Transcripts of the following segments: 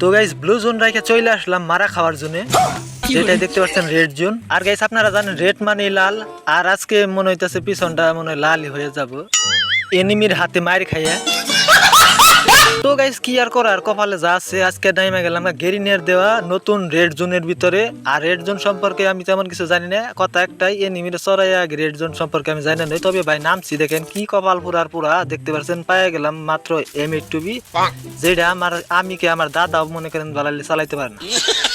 তো guys blue zone রাইকে চলে আসলাম মারা খাওয়ার জন্য। যেটাই দেখতে পাচ্ছেন রেড জোন আর গাইস আপনারা জানেন রেড মানে লাল। আর আজকে মনে হইতাছে পিছনটা মনে হয় লালই হয়ে যাব। এনিমির হাতে মার খাইয়া। গাইস কি আর করার? কপালে যা আছে আজকে টাইমে গেলাম গেরিনের দেওয়া নতুন রেড জোনের ভিতরে। আর রেড জোন সম্পর্কে আমি তেমন কিছু জানি না। কথা একটাই এ নিমিরে চড়াইয়া রেড জোন সম্পর্কে আমি জানি না। তবে ভাই নামছি দেখেন কি কপাল পুরার পুরা দেখতে পাচ্ছেন পায়ে গেলাম মাত্র এম এইট টু বি যেটা আমার আমি কে আমার দাদাও মনে করেন বালালে চালাইতে পারে না।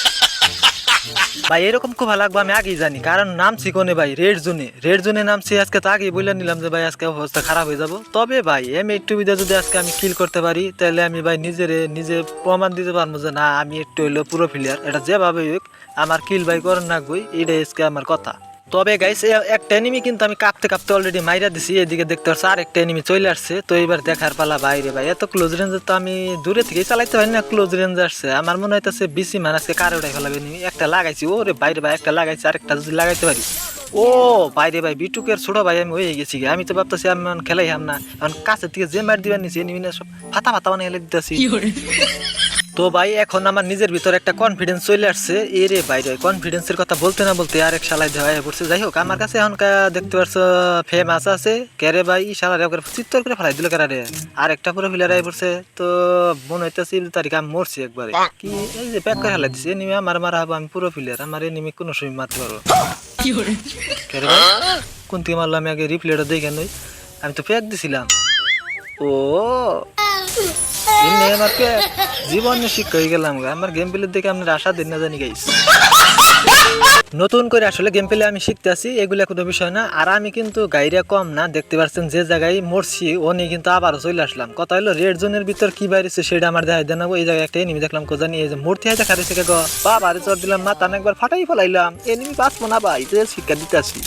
ভাই, এরকম খুব ভালো লাগবে, আমি আগেই জানি। কারণ নামছি কোনে ভাই রেড জোনে রেড জোনে নামছি আজকে তো আগেই বলে নিলাম যে ভাই, আজকে অবস্থা খারাপ হয়ে যাব। তবে ভাই এম এইট টুবিতে যদি আজকে আমি কিল করতে পারি, তাহলে আমি ভাই নিজের, নিজে প্রমাণ দিতে পারব যে, না, আমি একটু হইল পুরো ফিলিয়ার এটা যেভাবে হোক, আমার কিল ভাই করেন না গই এটাই আজকে আমার কথা। তবে গাইস একটা এনিমি কিন্তু আমি কাঁপতে কাঁপতে অলরেডি মাইরা দিছি এদিকে দেখতে পাচ্ছি আর একটা এনিমি চলে আসছে। তো এবার দেখার পালা বাইরে ভাই, এত ক্লোজ রেঞ্জে তো আমি দূরে থেকে চালাইতে পারি না ক্লোজ রেঞ্জ আসছে। আমার মনে হইতেছে বিসি মান আজকে কারে উঠাই ফেলাবে এনিমি একটা লাগাইছি, ওরে বাইরে ভাই, একটা লাগাইছি, আরেকটা যদি লাগাইতে পারি। ও বাইরে ভাই বিটুকের ছোট ভাই, আমি হয়ে গেছি। আমি তো ভাবতেছি আমি খেলাই হাম না। এখন কাছের থেকে যে মার দিবার নিছি এনিমি না, সব ফাতা ফাতা মানে হেলে দিতেছি। তো ভাই এখন আমার নিজের ভিতরে একটা কনফিডেন্স চলে আসছে। এ রে বাইরে কনফিডেন্সের কথা বলতে না বলতে আরেক শালাই দেওয়া হয়ে পড়ছে। যাই হোক আমার কাছে এখন দেখতে পাচ্ছ ফেমাস আছে। কেরে ভাই শালা রে চিত্তর করে ফেলাই দিল কেরা রে আর একটা পুরো ফিলার আই পড়ছে। তো মনে হইতেছে তারিখ আমি মরছি একবারে। কি এই যে প্যাক করে ফেলাই দিছে এনিমি আমার মারা হব আমি পুরো ফিলার আমার এনিমি কোনো সময় মারতে পারব ভাই কোন থেকে মারলো? আমি আগে রিপ্লেটা দেখে নই। আমি তো প্যাক দিছিলাম। ও। এমনি আমার কে জীবনে শিক্ষা হয়ে গেলাম। আমার গেম প্লের দেখে আপনার আশা দিন না জানি গাইস নতুন করে আসলে গেম প্লে আমি শিখতে আছি এগুলো কোনো বিষয় না। আর আমি কিন্তু গাইরা কম না, দেখতে পাচ্ছেন যে জায়গায় মরছি ও নিয়ে কিন্তু আবারও চলে আসলাম। কথা হলো রেড জোনের ভিতর কি বাইরেছে সেটা আমার দেখাই দেন এই জায়গায় একটা এনিমি দেখলাম কোথানি এই যে মূর্তি হাতে খারে থেকে গো। বাবা চর দিলাম মাথা একবার ফাটাই ফেলাইলাম। এনিমি বাঁচবো না ভাই, যে শিক্ষা দিতে আসি।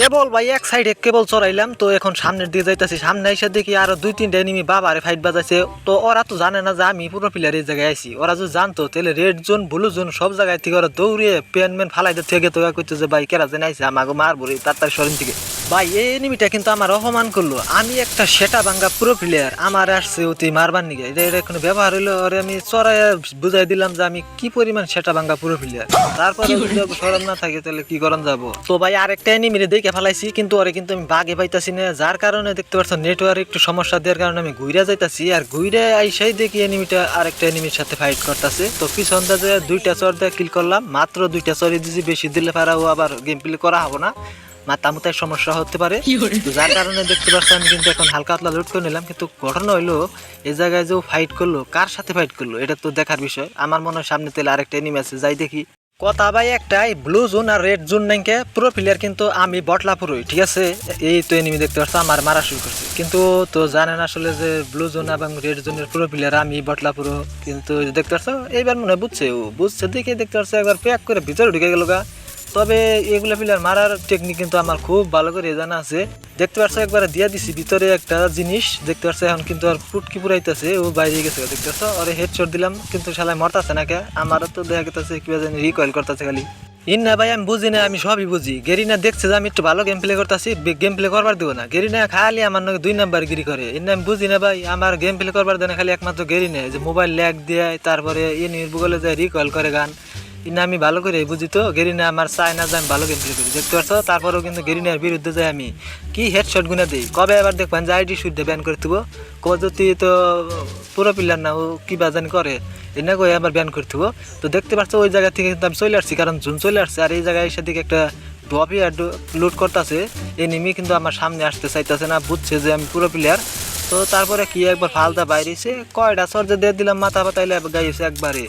কেবল ভাই, এক সাইডে কেবল চড়াইলাম, তো এখন সামনের দিকে যাইতেছি। সামনে এসে দেখি আরও দুই, তিনটা এনিমি বাবারে ফাইট বাজাইছে। তো ওরা তো জানে না যে আমি পুরো প্লেয়ার এই জায়গায় আইছি। ওরা যদি জানতো, তাহলে রেড জোন ব্লু জোন সব জায়গায় থেকে ওরা দৌড়িয়ে পেন মেন ফালাইতে থেকে তো করতে যে, ভাই, কেরা যেন আইসে আমাকে মারবো তার শরীর থেকে। ভাই এই এনিমিটা কিন্তু আমার অপমান করল। আমি একটা সেটা ভাঙ্গা পুরো প্লেয়ার আমার আসছে অতি মারবার নিগে। এটা এটা কোনো ব্যবহার হইল? ওরে আমি চড়াই বুঝাই দিলাম যে আমি কি পরিমাণ সেটা ভাঙ্গা পুরো প্লেয়ার তারপরে সরম না থাকে তাহলে কি করন যাব? তো ভাই আরেকটা এনিমিরে দেখে ফেলাইছি কিন্তু ওরে কিন্তু আমি বাগে পাইতাছি না। যার কারণে দেখতে পাচ্ছ নেটওয়ার্ক একটু সমস্যা দেওয়ার কারণে আমি ঘুরে যাইতাছি। আর ঘুরে আইসাই দেখি এনিমিটা আরেকটা এনিমির সাথে ফাইট করতেছে। তো পিছন দিয়ে দুইটা চর দিয়ে কিল করলাম মাত্র দুইটা চরই দিছি। বেশি দিলে পারাও আবার গেম প্লে করা হব না। মাথা মুতায় সমস্যা হতে পারে। তো যার কারণে দেখতে পাচ্ছ আমি কিন্তু এখন হালকা হাতলা লুট করে নিলাম। কিন্তু ঘটনা হইল এই জায়গায় যে ফাইট করল কার সাথে ফাইট করল এটা তো দেখার বিষয়। আমার মনে হয় সামনে তেলে আরেকটা এনিমি আছে যাই দেখি। কথা ভাই একটাই ব্লু জোন আর রেড জোন নাইকে পুরো প্লেয়ার কিন্তু আমি বটলা পুরোই ঠিক আছে? এই তো এনিমি দেখতে পাচ্ছ আমার মারা শুরু করছে। কিন্তু তো জানেন আসলে যে ব্লু জোন এবং রেড জোনের পুরো প্লেয়ার আমি বটলা পুরো। কিন্তু দেখতে পাচ্ছ এইবার মনে হয় বুঝছে ও। বুঝছে দেখে দেখতে পাচ্ছ একবার প্যাক করে ভিতরে ঢুকে গেল গা। তবে এগুলো প্লেয়ার মারার টেকনিক কিন্তু আমার খুব ভালো করে জানা আছে। দেখতে পাচ্ছ একবার দিয়া দিছি, ভিতরে একটা জিনিস, দেখতে পাচ্ছ এখন কিন্তু আর ফুটকি পুরাইতেছে ও বাইরে গেছে, দেখতে পাচ্ছ ওরে হেডশট দিলাম, কিন্তু শালায় মরতাছে না কে? আমারও তো দেখা গেছে কিবা জানি রিকয়েল করতেছে খালি। ইন না ভাই, আমি বুঝি না, আমি সবই বুঝি। গেরিনা দেখছে যে আমি একটু ভালো গেম প্লে করতেছি গেম প্লে করবার দেবো না। গেরিনা খালি আমার নাকি দুই নাম্বার গিরি করে। ইন আমি বুঝি না ভাই, আমার গেম প্লে করবার দেয় না খালি একমাত্র গেরিনে যে মোবাইল ল্যাগ দেয়, তারপরে এনিমির বুগলে যায় রিকয়েল করে গান। ইনা আমি ভালো করে বুঝি তো? গেরিনা আমার চাই না যে আমি ভালো গেম প্লে করি, দেখতে পাচ্ছ তারপরেও কিন্তু গেরিনার বিরুদ্ধে যাই আমি কি হেডশট গুনা দিই? কবে এবার দেখবেন যে আইডি শুদ্ধ ব্যান করে দেবো কবে যদি তো পুরো প্লেয়ার না, ও কি বাজানি করে, এনে কই আবার ব্যান করে দেবো তো দেখতে পাচ্ছ ওই জায়গা থেকে কিন্তু আমি চলে আসছি, কারণ জুন চলে আসছে, আর এই জায়গায় এসে দিকে একটা আর লুট করতেছে এনিমি কিন্তু আমার সামনে আসতে চাইতেছে না, বুঝছে যে আমি পুরো প্লেয়ার তো তারপরে কি একবার ফালতা বাইরেছে, কয়টা সর্জে দিয়ে দিলাম, মাথা পাতাইলে গাইছে একবারে।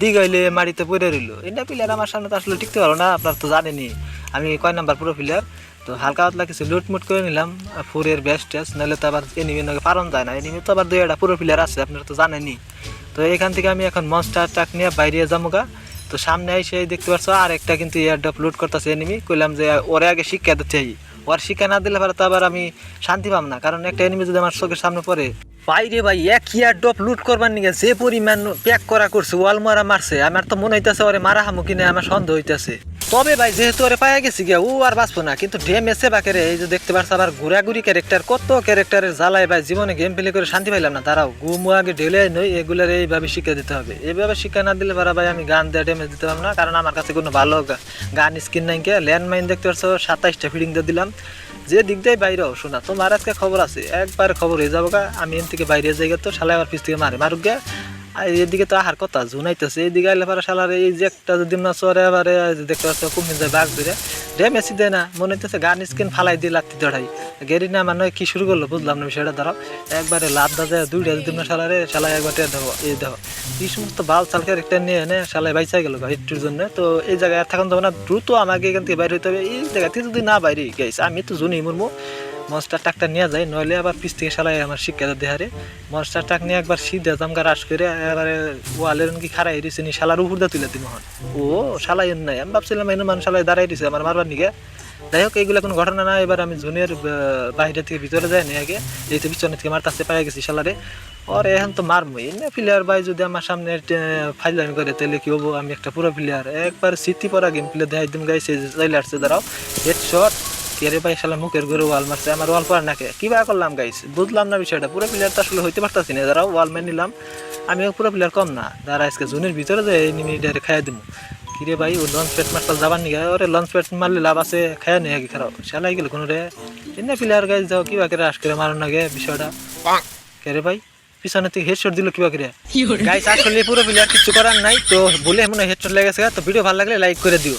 দিগাইলে মাটিতে পড়ে রইল। এটা প্লেয়ার আমার সামনে তো আসলে টিকতে পারো না, আপনার তো জানেনি আমি কয় নাম্বার পুরো প্লেয়ার তো হালকা পাতলা কিছু লুটমুট করে নিলাম ফোরের বেস্ট টেস্ট নাহলে তো আবার এনিমি নাকি পারন যায় না। এনিমি তো আবার দুই একটা পুরো প্লেয়ার আছে, আপনারা তো জানেনি তো এখান থেকে আমি এখন মনস্টার ট্রাক নিয়ে বাইরে যামুগা। তো সামনে এসে দেখতে পাচ্ছ আর একটা কিন্তু এয়ারড্রপ লুট করতেছে এনিমি কইলাম যে ওরে আগে শিক্ষা দিতে চাই। ওর শিক্ষা না দিলে পরে তো আবার আমি শান্তি পাম না, কারণ একটা এনিমি যদি আমার চোখের সামনে পড়ে বাইরে ভাই, এক ইয়ার ডপ লুট করবার নিগে যে পরিমাণ প্যাক করা করছে, ওয়াল মারা মারছে, আমার তো মনে হইতেছে ওরে মারা হামু কিনে, আমার সন্দেহ হইতেছে। তবে ভাই, যেহেতু ওরে পায়ে গেছি গিয়া, ও আর বাঁচবো না, কিন্তু ডেম এসে বাকেরে এই যে দেখতে পারছ আবার ঘোরাঘুরি ক্যারেক্টার কত ক্যারেক্টারের জ্বালায় ভাই, জীবনে গেম প্লে করে শান্তি পাইলাম না। দাঁড়াও গুমু আগে ঢেলে নই এগুলার এইভাবে শিক্ষা দিতে হবে। এইভাবে শিক্ষা না দিলে পারা ভাই, আমি গান দিয়ে ড্যামেজ দিতে পারব না, কারণ আমার কাছে কোনো ভালো গান স্কিন নাই ল্যান্ডমাইন দেখতে পারছ, সাতাইশটা ফিডিং দিয়ে দিলাম। যে দিক দিয়ে বাইরে হও, শোনা তোমার আজকে খবর আছে একবার খবর হয়ে যাব আমি এন থেকে বাইরে যাই তো শালা আবার পিছ থেকে মারে মারুক গে। আর এদিকে তো আহার কথা জুনাইতেছে এইদিকে আইলে পারে শালার এই যে একটা যদি না চরে এবারে দেখতে পাচ্ছ কুমিন যায় বাঘ ধরে রে মেসি দেয় না, মনে হইতেছে গান স্কিন ফালাই দিয়ে লাগতে দড়াই গেরি না মানে কি শুরু করল, বুঝলাম না বিষয়টা, ধরো। একবারে লাভ দা যায় দুইটা যদি না সালারে শালা একবার টের দেখো এই দেখো এই সমস্ত বাল চালকে একটা নিয়ে এনে শালায় বাইচা গেল একটুর জন্য। তো এই জায়গায় থাকুন তো না, দ্রুত আমাকে এখান থেকে বাইরে হইতে হবে। এই জায়গা থেকে যদি না বাইরে গেছে আমি তো জুনি মুরমু মনস্টার টাকটা নিয়ে যায় নইলে আবার পিস থেকে শালাই আমার শিক্ষা দেহারে। মনস্টার টাক নিয়ে একবার সিধে জামকা রাস করে এবারে ওয়ালের কি খারাই দিছে নি শালার উপর দিয়ে তুলে দিম হন ও শালাই নাই। আমি ভাবছিলাম এনে মানুষ শালাই দাঁড়াই দিছে, আমার মারবার নিগে যাই হোক, এইগুলো কোনো ঘটনা না। এবার আমি জুনিয়র বাইরে থেকে ভিতরে যাই নি আগে এই তো পিছনে থেকে মারতাছে পাই গেছি শালারে। ওর, এখন তো মারবো এনে প্লেয়ার ভাই যদি আমার সামনে ফাইলামি করে, তাহলে কি হব? আমি একটা পুরো প্লেয়ার একবার স্মৃতি পরা গেম প্লে দেখাই দিম গাইছে চাইলে আসছে দাঁড়াও। হেড শট কেরে ভাই শালা মুখের ঘরে ওয়াল মারছে আমার ওয়াল পর নাকে। কি বা করলাম গাইস বুঝলাম না বিষয়টা। পুরো প্লেয়ার তো আসলে হইতে পারতাছি না। দাঁড়াও ওয়াল মেন নিলাম আমিও পুরো প্লেয়ার কম না। দাঁড়া আজকে জুনের ভিতরে যে এই নিমি ডাইরে খাইয়া দিমু। কিরে ভাই ও লঞ্চ প্যাড মারতাল যাবার নিগে? ওরে লঞ্চ প্যাড মারলে লাভ আছে খাইয়া নিয়ে কি খারাপ। শালাই গেল কোনো রে? এনে প্লেয়ার গাইস যাও কি বা করে আস করে মারুন নাগে বিষয়টা? কেরে ভাই পিছনে থেকে হেডশট দিল কিবা করে? গাইস আসলে পুরো প্লেয়ার কিছু করার নাই তো বলে মনে হেডশট লেগেছে তো ভিডিও ভালো লাগলে লাইক করে দিও।